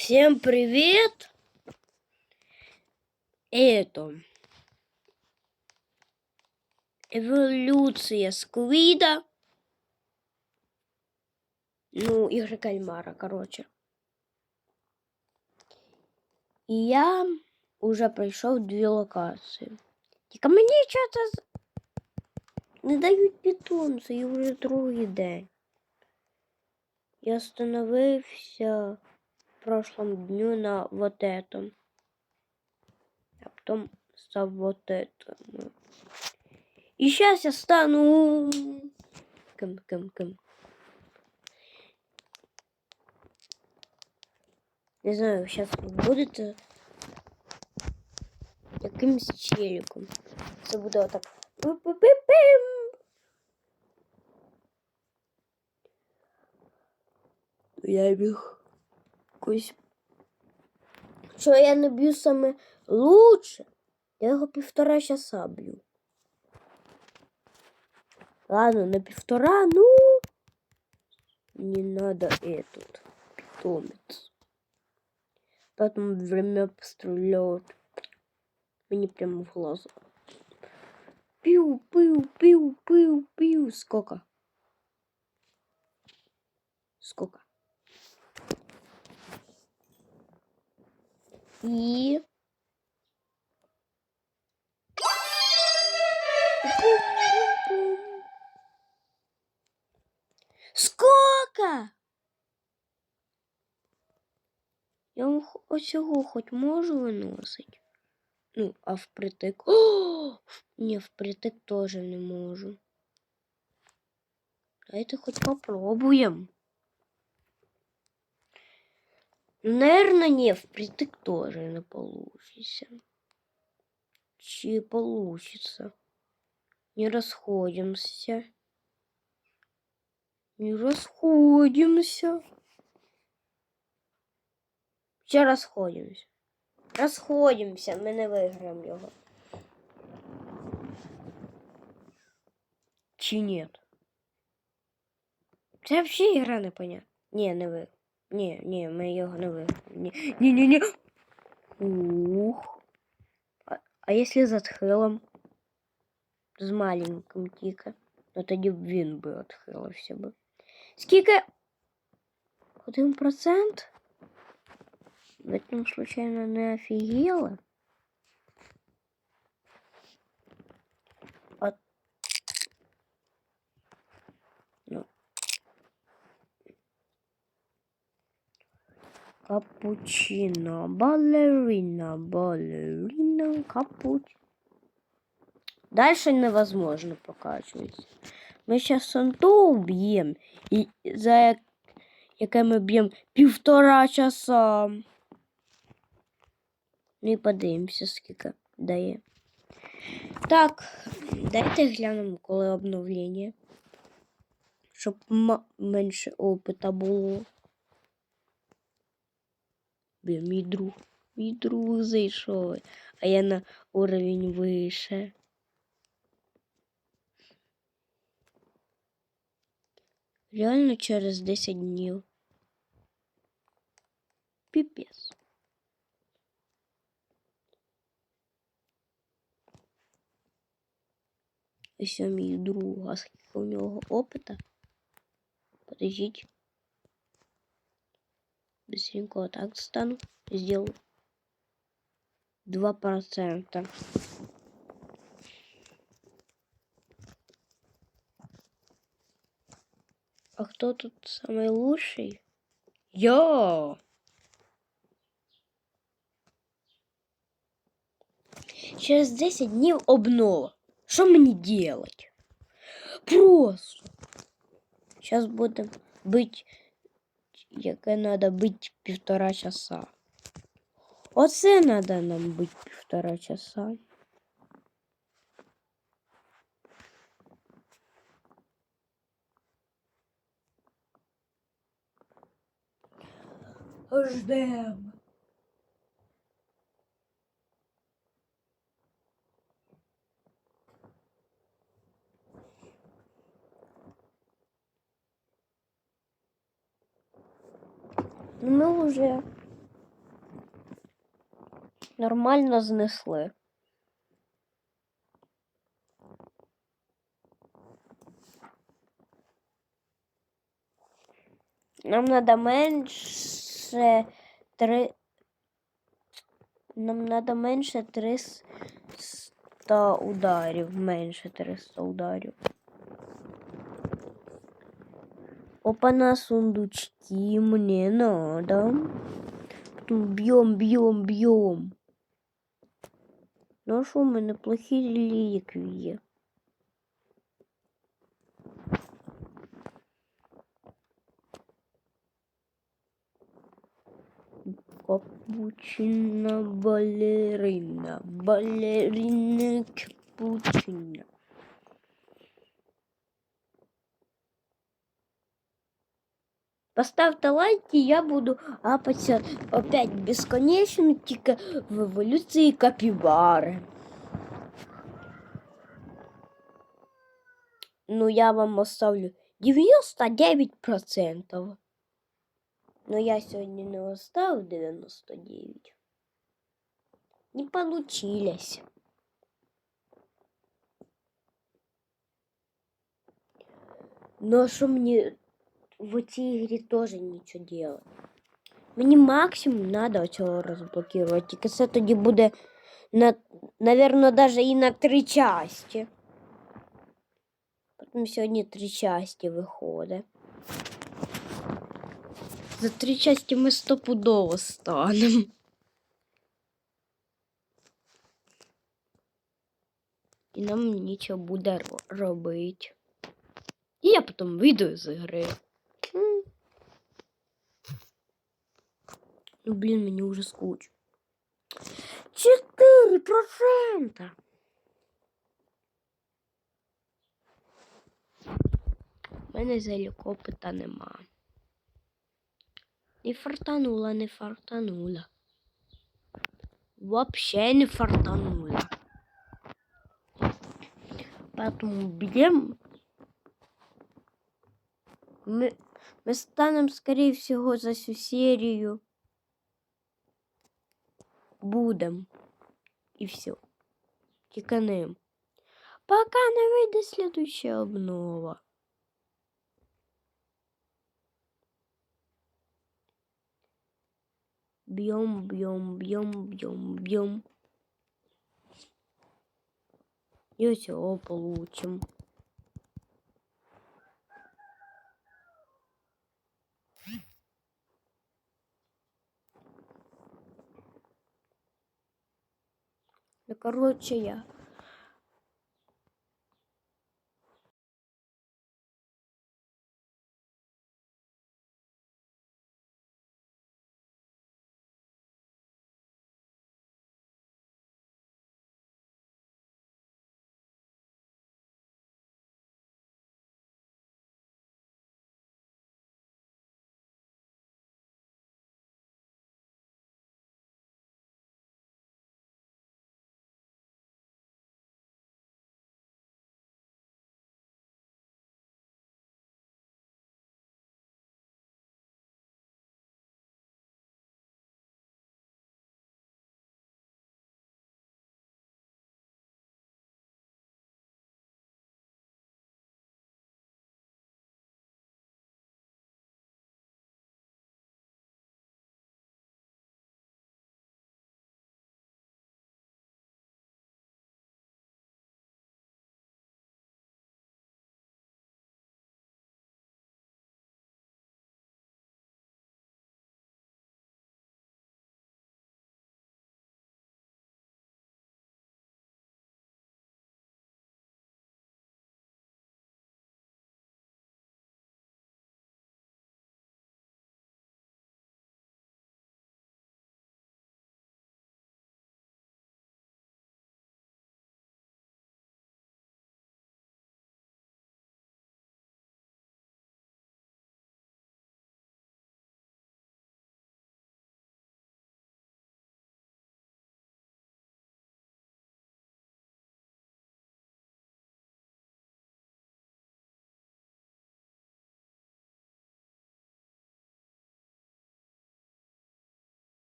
Всем привет! Это эволюция сквида. Ну, игры кальмара, короче. І я уже пройшов дві локації. Тільки мені часто не дають питомця, і вже другий день. Я остановився в прошлом дню на вот этом. А потом став вот этому. И сейчас я стану... Кем, кем, кем. Не знаю, сейчас будете якимсь челиком. Це буде отак. Я біг якось. Що я не б'ю саме лучше, я його півтора часа б'ю. Ладно, на півтора, ну не надо этот питомец. Потом время пострелять. Мне прямо в глаза. Пиу, пиу, пиу, пиу, пиу. Сколько? Сколько? И... Сколько? Я вам оцього хоч можу виносити. Ну, а впритик. О! Ні, впритик теж не можу. Давайте хоч попробуємо. Наверно, не, впритик тоже не получится. Чи получится? Не расходимся. Не расходимся. Ще розходимося. Розходимося, ми не виграємо його. Чи ні? Це взагалі ігра непонятна. Ні, не ви. Ні, ні, ми його не виграємо. Ні, ні, ні, ні. Ух. А, а якщо з отхилом? З маленьким тільки. Ну тоді б він би отхилився би. Скільки? Один процент? В этом случайно не офигела? Капучино, балерина, балерина, капуч. Дальше невозможно прокачивать. Мы сейчас Санту убьем, и за яке ми б'ємо півтора часа. Ну і подивимося, скільки дає. Так, дайте глянемо, коли обновлення. Щоб менше опита було. Блін, мій друг. Мій друг зайшов, а я на уровень вище. Реально через 10 днів. Піпець. Ось мій друг, а скільки у нього опита? Подождіть. Быстренько так стану. Сделаю. Два процента. А кто тут самый лучший? Я! Через 10 днів обнова. Що мені делать? Просто. Сейчас будем бить, яке надо бить півтора часа. Оце надо нам бить півтора часа. Ждем. Мы уже нормально знесли. Нам надо менше три. Нам надо менше 300 ударів. Менше 300 ударів. Опа на сундучки мне надо. Потом бьем, бьем, бьем. Ну а що в мене плохі реліквії? Капучино балерина, балерина капучино. Поставте лайк, і я буду апатися опять безконечно, тільки в еволюції капібари. Ну, я вам оставлю 99%. Но я сегодня не оставил 99. Не получилось. Но что мне в этой игре тоже ничего делать? Мне максимум надо цього розблокувати. Тільки це тоді буде, на, наверное, даже і на три части. Потім сьогодні три части виходить. За три части ми стопудово станемо. І нам нічого буде робити. І я потім вийду з ігри. Ну, блін, мені вже скучно. 4%! У мене заліко опита нема. Не фартанула, не фартанула. Вообще не фартанула. Поэтому бьем. Мы, мы станем, скорее всего, за всю серию. Будем. И все. Тиканем. Пока не выйдет следующая обнова. Бьем, бьем, бьем, бьем, бьем. И все получим. Ну, короче, я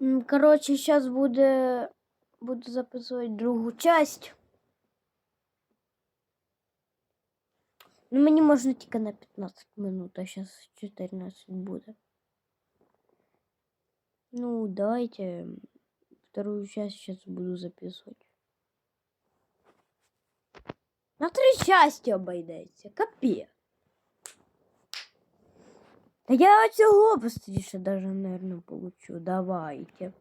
Коротше, зараз буде. Буду записувати другу часть. Ну, мені можна тільки на 15 минут, а зараз 14 буде. Ну, давайте вторую часть сейчас буду записывать. На три части обойдеться, капець. Та я цього быстріше даже, наверное, получу. Давайте.